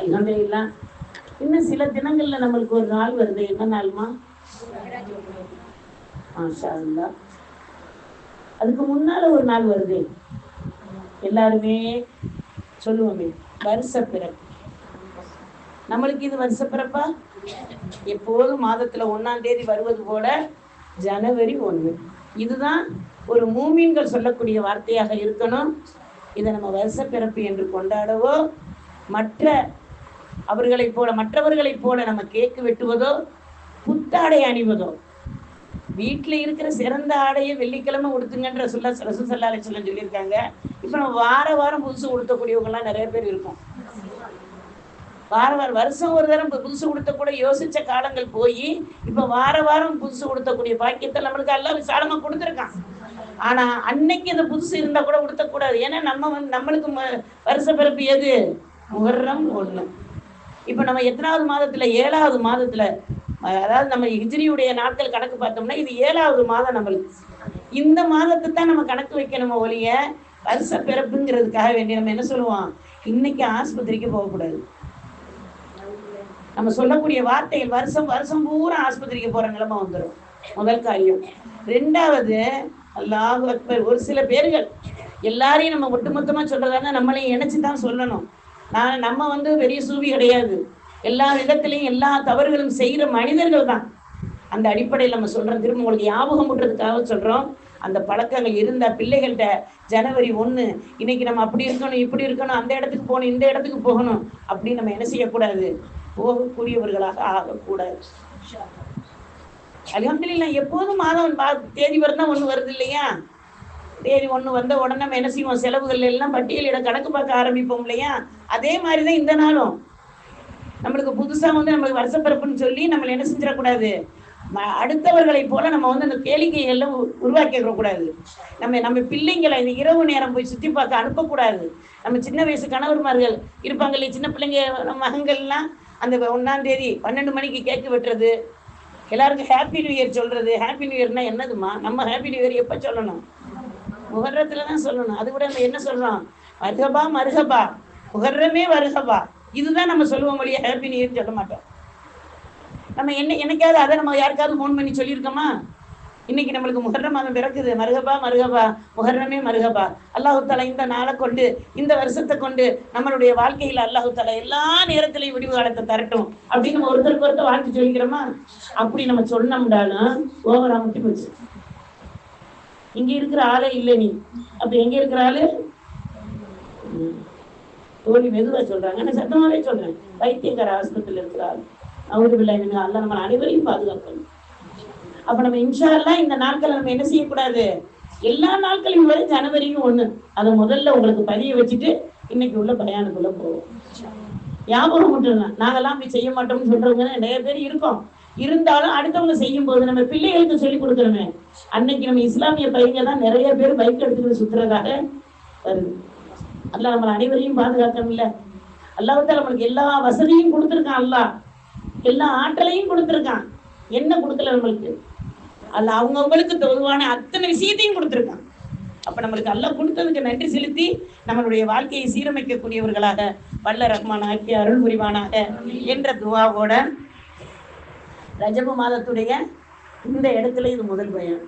அல்ஹம்துலில்லாஹ் இன்னும் சில தினங்கள்ல நம்மளுக்கு ஒரு நாள் வருது. என்ன நாள்மா? மாஷா அதுக்கு முன்னால ஒரு நாள் வருது. எல்லாருமே சொல்லுவோமே வருஷ பிறப்பு. நம்மளுக்கு இது வருஷ பிறப்பா? எப்போதும் மாதத்துல ஒன்னாம் தேதி வருவது போல ஜனவரி ஒண்ணு. இதுதான் ஒரு மூமீன்கள் சொல்லக்கூடிய வார்த்தையாக இருக்கணும். இதை நம்ம வருஷ பிறப்பு என்று கொண்டாடவோ மற்ற அவர்களைப் போல மற்றவர்களைப் போல நம்ம கேக்கு வெட்டுவதோ புத்தாடை அணிவதோ வீட்டில் இருக்கிற சிறந்த ஆடையை வெள்ளிக்கிழமை உடுத்துங்கன்ற சொல்ல ரசூ செல்லாலை சொல்ல சொல்லியிருக்காங்க. இப்போ நம்ம வார வாரம் புதுசு உடுத்தக்கூடியவங்கலாம் நிறைய பேர் இருக்கும் வார வாரம் வருஷம் ஒரு தரம் புதுசு கொடுத்த கூட யோசிச்ச காலங்கள் போய் இப்போ வார வாரம் புதுசு உடுத்தக்கூடிய பாக்கியத்தை நம்மளுக்கு எல்லாம் விசாலமாக கொடுத்துருக்கான். ஆனா அன்னைக்கு அந்த புதுசு இருந்தா கூட உடுத்தக்கூடாது. ஏன்னா நம்ம வந்து நம்மளுக்கு ம- வருஷ பிறப்பு எது? முகர்றம் ஒண்ணு. இப்போ நம்ம எத்தனாவது மாதத்துல ஏழாவது மாதத்துல அதாவது நம்ம ஹிஜ்ரியுடைய நாட்கள் கணக்கு பார்த்தோம்னா இது ஏழாவது மாதம் நம்மளுக்கு. இந்த மாதத்தை தான் நம்ம கணக்கு வைக்கணும் ஒழிய வருஷ பிறப்புங்கிறதுக்காக வேண்டி நம்ம என்ன சொல்லுவோம்? இன்னைக்கு ஆஸ்பத்திரிக்கு போகக்கூடாது. நம்ம சொல்லக்கூடிய வார்த்தைகள் வருஷம் வருஷம் பூரா ஆஸ்பத்திரிக்கு போற நிலைமை வந்துடும் முதல் காரியம். ரெண்டாவது அல்லாஹ் அக்பர். ஒரு சில பேர்கள் எல்லாரையும் நம்ம ஒட்டுமொத்தமா சொல்றதாங்க நம்மளையும் இணைச்சு தான் சொல்லணும். நான் நம்ம வந்து பெரிய சூவி கிடையாது. எல்லா விதத்திலையும் எல்லா தவறுகளும் செய்கிற மனிதர்கள் தான் அந்த அடிப்படையில் நம்ம சொல்றோம். திரும்ப உங்களுக்கு ஞாபகம் விட்டுறதுக்காக சொல்றோம். அந்த பழக்கங்கள் இருந்தால் பிள்ளைகள்கிட்ட ஜனவரி ஒன்று இன்னைக்கு நம்ம அப்படி இருக்கணும் இப்படி இருக்கணும் அந்த இடத்துக்கு போகணும் இந்த இடத்துக்கு போகணும் அப்படின்னு நம்ம என்ன செய்யக்கூடாது? போகக்கூடியவர்களாக ஆகக்கூடாது. அல்ஹம்துலில்லாஹ் எப்போதும் மாதம் தேதி வரதான் ஒன்று வருது இல்லையா? தேதி ஒண்ணு வந்த உடனே நம்ம என்ன செய்வோம்? செலவுகள் எல்லாம் பட்டியலிட கணக்கு பார்க்க ஆரம்பிப்போம் இல்லையா? அதே மாதிரி தான் இந்த நாளும். நம்மளுக்கு புதுசா வந்து நம்மளுக்கு வருஷப்பிறப்புன்னு சொல்லி நம்மளை என்ன செஞ்சிடக்கூடாது? ம- அடுத்தவர்களை போல நம்ம வந்து அந்த கேளிக்கைகள்ல உ- உருவாக்கிட கூடாது நம்ம நம்ம பிள்ளைங்களை இந்த இரவு நேரம் போய் சுத்தி பார்க்க அனுப்பக்கூடாது. நம்ம சின்ன வயசு கணவர்மார்கள் இருப்பாங்க இல்லையா? சின்ன பிள்ளைங்க மகங்கள்லாம் அந்த ஒண்ணாம் தேதி பன்னெண்டு மணிக்கு கேக்கு வெட்டுறது. எல்லாருக்கும் ஹாப்பி நியூ இயர் சொல்றது. ஹாப்பி நியூ இயர்னா என்னதுமா நம்ம ஹாப்பி நியூ இயர் எப்போ சொல்லணும்? முகர்றத்துல தான் சொல்லணும். அது கூட நம்ம என்ன சொல்றோம்? மருகபா மருகபா. முகர்றமே வருகபா. இதுதான் நம்ம சொல்லுவோம் வழியா ஹாப்பி நியூ சொல்ல மாட்டோம். நம்ம என்ன என்னைக்காவது அதை நம்ம யாருக்காவது ஃபோன் பண்ணி சொல்லியிருக்கோமா? இன்னைக்கு நம்மளுக்கு முகர்ற மாதம் பிறக்குது. மருகபா மருகபா. முகர்ரமே மருகபா. அல்லாஹு தலா இந்த நாளை கொண்டு இந்த வருஷத்தை கொண்டு நம்மளுடைய வாழ்க்கையில அல்லாஹு தலா எல்லா நேரத்திலையும் விடிவு காலத்தை தரட்டும். அப்படின்னு நம்ம ஒருத்தருக்கு ஒருத்தர் வாழ்த்து சொல்லிக்கிறோமா? அப்படி நம்ம சொன்னோம்னாலும் ஓவரா முட்டி போச்சு. இங்க இருக்கிற ஆளே இல்லை நீ. அப்ப எங்க இருக்கிற ஆளு? தோழி மெதுவா சொல்றாங்க. நான் சத்தமாவே சொல்றேன் வைத்தியக்கார ஆஸ்பத்திரியில் இருக்கிற ஆள். அவரு விளையாடுங்க அல்ல நம்ம அனைவரையும் பாதுகாக்கணும் அப்ப நம்ம இன்ஷா எல்லாம் இந்த நாட்களை நம்ம என்ன செய்யக்கூடாது? எல்லா நாட்களையும் வரை ஜனவரியும் ஒண்ணு. அதை முதல்ல உங்களுக்கு பதிய வச்சுட்டு இன்னைக்கு உள்ள பயானுக்குள்ள போவோம். ஞாபகம் விட்டுருங்க நாங்கெல்லாம் அப்படி செய்ய மாட்டோம்னு சொல்றவங்க நிறைய பேர் இருக்கோம். இருந்தாலும் அடுத்தவங்க செய்யும் போது நம்ம பிள்ளைகளுக்கு சொல்லி கொடுக்குறோமே அன்னைக்கு நம்ம இஸ்லாமிய பையங்க தான் நிறைய பேர் பைக் எடுத்துக்கிட்டு சுத்துறதாக வருது. அல்ல நம்ம அனைவரையும் பாதுகாக்கணும் இல்ல அல்லாஹ் நம்மளுக்கு எல்லா வசதியும் கொடுத்துருக்கான் அல்லாஹ். எல்லா ஆற்றலையும் கொடுத்துருக்கான். என்ன கொடுக்கல நம்மளுக்கு? அல்ல அவங்கவுங்களுக்கு தொழுவான அத்தனை விஷயத்தையும் கொடுத்துருக்கான். அப்ப நம்மளுக்கு அல்ல கொடுத்ததுக்கு நன்றி செலுத்தி நம்மளுடைய வாழ்க்கையை சீரமைக்கக்கூடியவர்களாக வல்ல ரஹ்மான் ஆக்கி அருள் புரிவானாக என்ற துவாவோட ரஜப மாதத்துடைய இந்த இடத்துல இது முதல் பயம்.